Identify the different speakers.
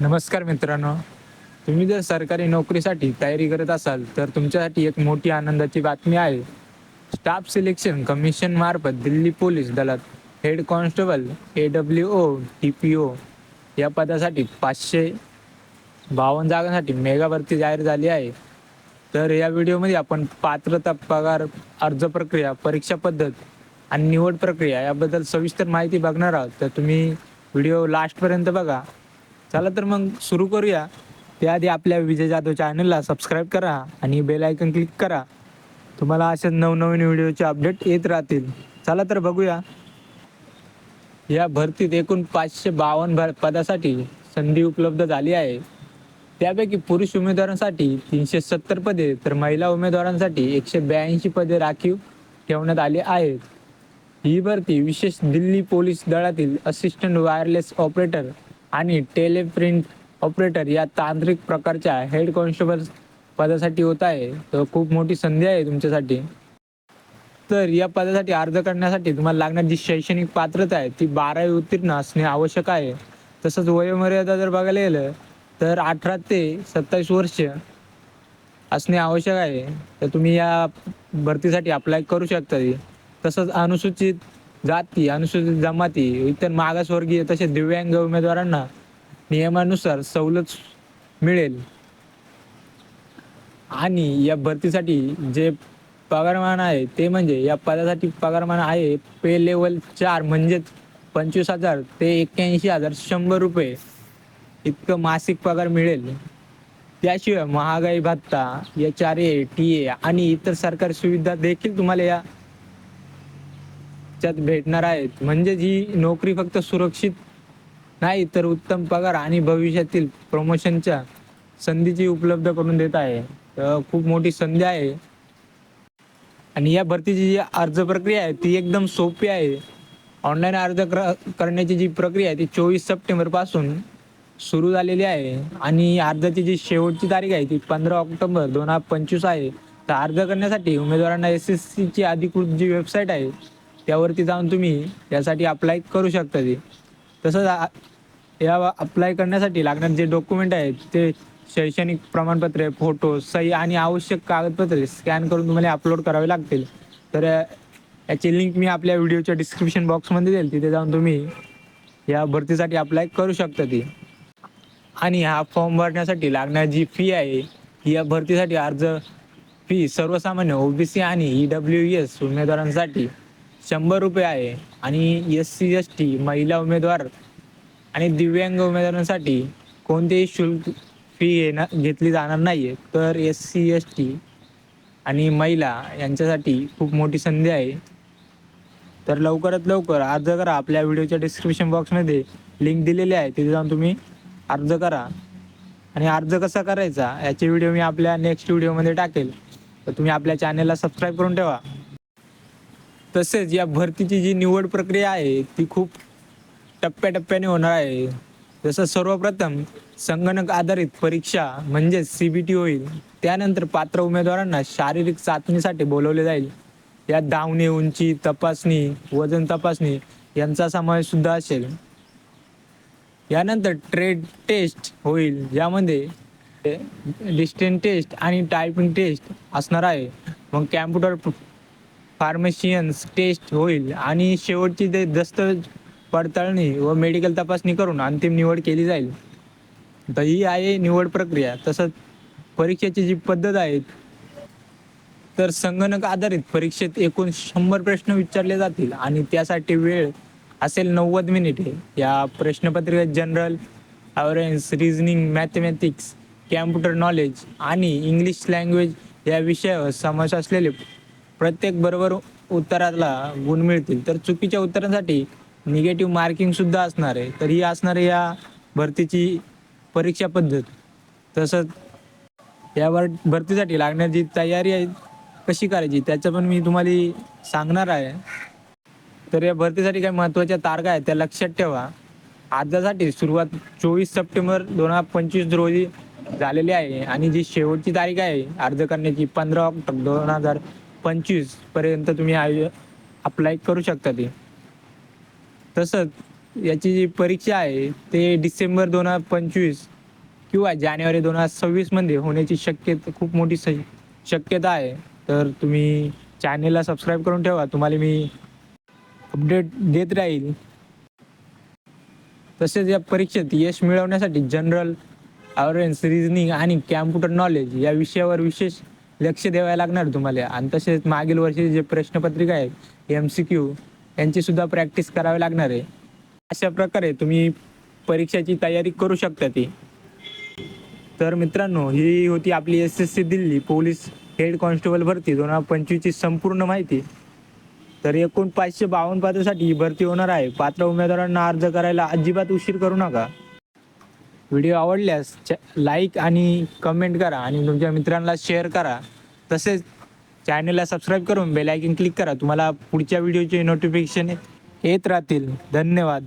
Speaker 1: नमस्कार मित्रांनो. तुम्ही जर सरकारी नोकरीसाठी तयारी करत असाल तर तुमच्यासाठी एक मोठी आनंदाची बातमी आहे. स्टाफ सिलेक्शन कमिशन मार्फत दिल्ली पोलीस दलात head constable A W O T P O या पदासाठी पाचशे बावन्न जागांसाठी मेगा भरती जाहीर झाली आहे. तर या व्हिडिओमध्ये आपण पात्रता पगार अर्ज प्रक्रिया परीक्षा पद्धत आणि निवड प्रक्रिया याबद्दल सविस्तर माहिती बघणार आहोत. तर तुम्ही व्हिडिओ लास्टपर्यंत बघा. चला तर मग सुरू करूया. त्याआधी आपल्या विजय जाधव चॅनलला सबस्क्राईब करा आणि बेल आयकन क्लिक करा. तुम्हाला असे नवनवीन व्हिडिओचे अपडेट येत राहतील. चला तर बघूया. या भरतीत एकूण पाचशे बावन्न भर पदासाठी संधी उपलब्ध झाली आहे. त्यापैकी पुरुष उमेदवारांसाठी तीनशे सत्तर पदे तर महिला उमेदवारांसाठी एकशे ब्याऐंशी पदे राखीव ठेवण्यात आली आहेत. ही भरती विशेष दिल्ली पोलीस दळातील असिस्टंट वायरलेस ऑपरेटर आणि टेलिप्रिंट ऑपरेटर या तांत्रिक प्रकारच्या हेड कॉन्स्टेबल पदासाठी होत आहे. तर खूप मोठी संधी आहे तुमच्यासाठी. तर या पदासाठी अर्ज करण्यासाठी तुम्हाला लागणारी जी शैक्षणिक पात्रता आहे ती बारावी उत्तीर्ण असणे आवश्यक आहे. तसंच वयोमर्यादा जर बघायला गेलं तर अठरा ते सत्तावीस वर्ष असणे आवश्यक आहे. तर तुम्ही या भरतीसाठी अप्लाय करू शकता. तसंच अनुसूचित जाती अनुसूचित जमाती इतर मागासवर्गीय तसेच दिव्यांग उमेदवारांना नियमानुसार सवलत मिळेल. आणि या भरतीसाठी जे पगारमान आहे ते म्हणजे या पदासाठी पगारमान आहे पे लेवल चार म्हणजेच पंचवीस हजार ते एक्क्याऐंशी हजार शंभर रुपये इतकं मासिक पगार मिळेल. त्याशिवाय महागाई भत्ता H R A T A आणि इतर सरकारी सुविधा देखील तुम्हाला या च्यात भेटणार आहेत. म्हणजेच ही नोकरी फक्त सुरक्षित नाही तर उत्तम पगार आणि भविष्यातील प्रमोशनच्या संधीची उपलब्ध करून देत आहे. खूप मोठी संधी आहे. आणि या भरतीची जी अर्ज प्रक्रिया आहे ती एकदम सोपी आहे. ऑनलाईन अर्ज कर करण्याची जी प्रक्रिया आहे ती चोवीस सप्टेंबरपासून सुरू झालेली आहे. आणि अर्जाची जी शेवटची तारीख आहे ती पंधरा ऑक्टोबर दोन हजार पंचवीस आहे. तर अर्ज करण्यासाठी उमेदवारांना एस एस सीची अधिकृत जी वेबसाईट आहे त्यावरती जाऊन तुम्ही यासाठी अप्लाय करू शकता ती. तसंच या अप्लाय करण्यासाठी लागणारे जे डॉक्युमेंट आहेत ते शैक्षणिक प्रमाणपत्रे फोटो सही आणि आवश्यक कागदपत्रे स्कॅन करून तुम्हाला अपलोड करावे लागतील. तर याची लिंक मी आपल्या व्हिडिओच्या डिस्क्रिप्शन बॉक्समध्ये देईल. तिथे जाऊन तुम्ही या भरतीसाठी अप्लाय करू शकता ती. आणि हा फॉर्म भरण्यासाठी लागणारी जी फी आहे ही या भरतीसाठी अर्ज फी सर्वसामान्य ओबीसी आणि ई डब्ल्यू एस उमेदवारांसाठी शंभर रुपये आहे. आणि एस सी एस टी महिला उमेदवार आणि दिव्यांग उमेदवारांसाठी कोणतेही शुल्क फी येणार घेतली जाणार नाही आहे तर एस सी एस टी आणि महिला यांच्यासाठी खूप मोठी संधी आहे. तर लवकरात लवकर अर्ज करा. आपल्या व्हिडिओच्या डिस्क्रिप्शन बॉक्समध्ये लिंक दिलेली आहे. तिथे जाऊन तुम्ही अर्ज करा. आणि अर्ज कसा करायचा याचे व्हिडिओ मी आपल्या नेक्स्ट व्हिडिओमध्ये टाकेल. तर तुम्ही आपल्या चॅनलला सबस्क्राईब करून ठेवा. तसेच या भरतीची जी निवड प्रक्रिया आहे ती खूप टप्प्याटप्प्याने होणार आहे. जसं सर्वप्रथम संगणक आधारित परीक्षा म्हणजेच सी बी टी होईल. त्यानंतर पात्र उमेदवारांना शारीरिक चाचणीसाठी बोलवले जाईल. यात धावणे उंची तपासणी वजन तपासणी यांचा समावेश सुद्धा असेल. यानंतर ट्रेड टेस्ट होईल ज्यामध्ये डिस्टन्स टेस्ट आणि टायपिंग टेस्ट असणार आहे. मग कॅम्प्युटर फार्मशियन्स टेस्ट होईल आणि शेवटची ते दस्त पडताळणी व मेडिकल तपासणी करून अंतिम निवड केली जाईल. तर ही आहे निवड प्रक्रिया. तसंच परीक्षेची जी पद्धत आहे तर संगणक आधारित परीक्षेत एकूण शंभर प्रश्न विचारले जातील आणि त्यासाठी वेळ असेल नव्वद मिनिटे. या प्रश्नपत्रिकेत general awareness reasoning mathematics computer knowledge आणि इंग्लिश लँग्वेज या विषयावर समावेश असलेले प्रत्येक बरोबर उत्तराला गुण मिळतील. तर चुकीच्या उत्तरांसाठी निगेटिव्ह मार्किंग सुद्धा असणार आहे. तर ही असणार या भरतीची परीक्षा पद्धत. तसंच या भर भरतीसाठी लागण्याची तयारी आहे कशी करायची त्याचं पण मी तुम्हाला सांगणार आहे. तर या भरतीसाठी काही महत्त्वाच्या तारखा आहेत त्या लक्षात ठेवा. अर्जासाठी सुरुवात चोवीस सप्टेंबर दोन हजार पंचवीस रोजी झालेली आहे. आणि जी शेवटची तारीख आहे अर्ज करण्याची पंधरा ऑक्टोबर दोन हजार पंचवीसपर्यंत तुम्ही अप्लाय करू शकता ती. तसंच याची जी परीक्षा आहे ते डिसेंबर दोन हजार पंचवीस किंवा जानेवारी दोन हजार सव्वीसमध्ये होण्याची शक्यता खूप मोठी स शक्यता आहे. तर तुम्ही चॅनेलला सबस्क्राईब करून ठेवा. तुम्हाला मी अपडेट देत राहील. तसेच या परीक्षेत यश मिळवण्यासाठी जनरल अवेअरनेस रिझनिंग आणि कॅम्प्युटर नॉलेज या विषयावर विशेष लक्ष द्यावं लागणार तुम्हाला. आणि तसेच मागील वर्षी जे प्रश्नपत्रिका आहे एम सी क्यू यांची सुद्धा प्रॅक्टिस करावी लागणार आहे. अशा प्रकारे तुम्ही परीक्षेची तयारी करू शकता ती. तर मित्रांनो ही होती आपली S S C Delhi police head constable भरती. दोन हजार पंचवीसची संपूर्ण माहिती. तर एकूण पाचशे बावन्न पदासाठी ही भरती होणार आहे. पात्र उमेदवारांना अर्ज करायला अजिबात उशीर करू नका. व्हिडिओ आवडल्यास लाईक आणि कमेंट करा आणि तुमच्या मित्रांना शेअर करा. तसेच चॅनलला सबस्क्राईब करून बेल आयकन क्लिक करा. तुम्हाला पुढच्या व्हिडिओचे नोटिफिकेशन येत राहतील. धन्यवाद.